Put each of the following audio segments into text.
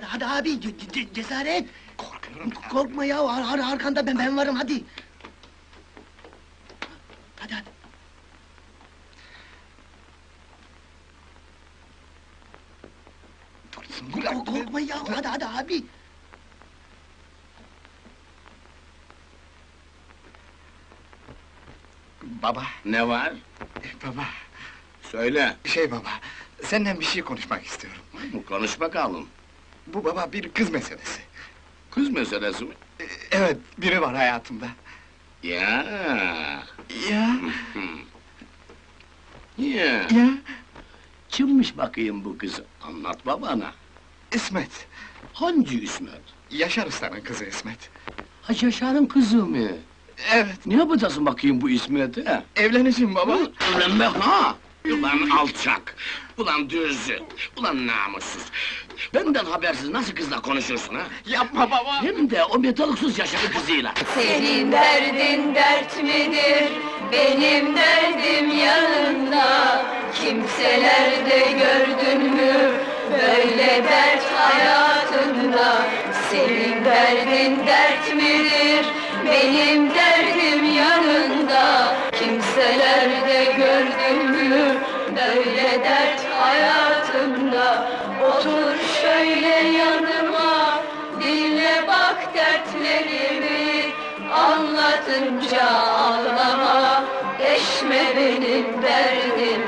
Hadi hadi abi ce- ce- cesaret. Korkuyorum. Korkma ya ar ar- arkanda ben ben varım hadi. Hadi hadi. Ya korkma ya hadi hadi abi. Baba, Ne var? baba. Söyle. Şey baba, senden bir şey konuşmak istiyorum. Konuş bakalım. Bu baba bir kız meselesi. Kız meselesi mi? Ee, Evet, biri var hayatımda. Ya. Ya, Ya. ya, Kimmiş bakayım bu kız? Anlat babana. İsmet. Hangi İsmet? Yaşar Usta'nın kızı İsmet. Ha Yaşar'ın kızı mı? Evet, Ne yapacaksın bakayım bu İsmet'e? evleneceğim baba. Evlenme ha! Ulan alçak! Ulan dürzü! Ulan namussuz! Benden habersiz nasıl kızla konuşursun ha? Yapma baba. Hem de o metalıksız Yaşar'ın kızıyla! Senin derdin dert midir? Benim derdim yanında. Kimselerde gördün mü? Böyle dert hayatında. Senin derdin dert midir? Benim derdim yanında. Kimselerde gördün mü? Böyle dert hayatında. Otur şöyle yanıma. Dinle bak dertlerimi Anlatınca ağlama Deşme benim derdimi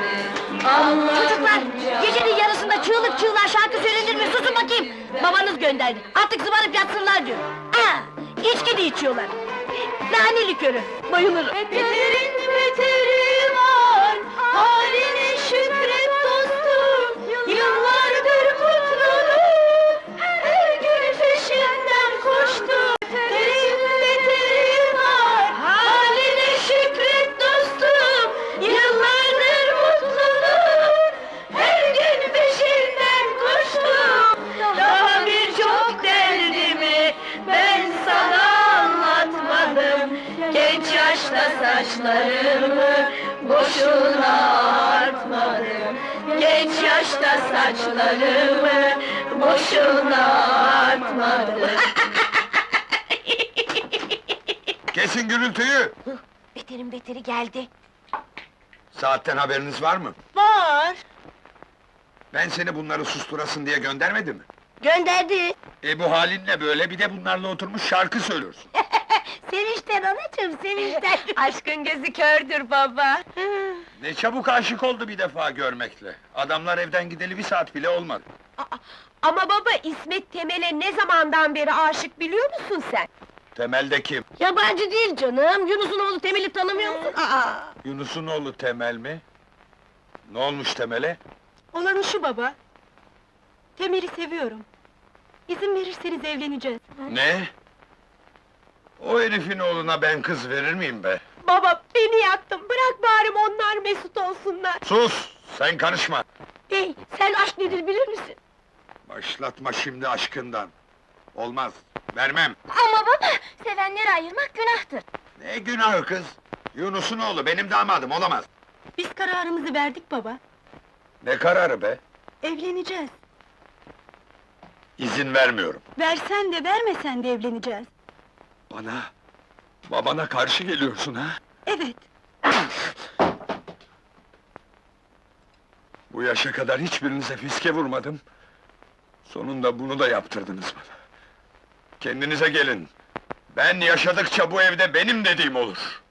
Çocuklar, gecenin yarısında çığlık çığlığa şarkı söylenir mi? Susun bakayım! Babanız gönderdi, artık zıbarıp yatsınlar diyor. Aa, içki de içiyorlar. Nane likörü, bayılırım. Beterin beteri saçlarımı boşuna artmadım Genç yaşta saçlarımı boşuna artmadım Kesin gürültüyü! Beterin beteri geldi. Saatten haberiniz var mı? Var. Ben seni bunları susturasın diye göndermedim mi? Gönderdi. E bu halinle böyle bir de bunlarla oturmuş şarkı söylüyorsun. Sevinçten anacığım, sevinçten. Aşkın gözü kördür baba Ne çabuk aşık oldu bir defa görmekle. Adamlar evden gideli bir saat bile olmadı. Ama baba İsmet Temel'e ne zamandan beri aşık biliyor musun sen? Temelde kim? Yabancı değil canım, Yunus'un oğlu Temel'i tanımıyor musun? Aa, Yunus'un oğlu Temel mi? Ne olmuş Temel'e? Olanı şu baba. Temel'i seviyorum. İzin verirseniz evleneceğiz. Ne? O herifin oğluna ben kız verir miyim be? Baba beni yaktın bırak bari onlar mesut olsunlar Sus! Sen karışma! hey, sen aşk nedir bilir misin? Başlatma şimdi aşkından. Olmaz, vermem. Ama baba, sevenleri ayırmak günahtır. Ne günahı kız? Yunus'un oğlu benim damadım olamaz. Biz kararımızı verdik baba. Ne kararı be? Evleneceğiz. İzin vermiyorum. Versen de vermesen de evleneceğiz. Bana, babana karşı geliyorsun ha? Evet. Bu yaşa kadar hiçbirinize fiske vurmadım. Sonunda bunu da yaptırdınız bana. Kendinize gelin. Ben yaşadıkça bu evde benim dediğim olur.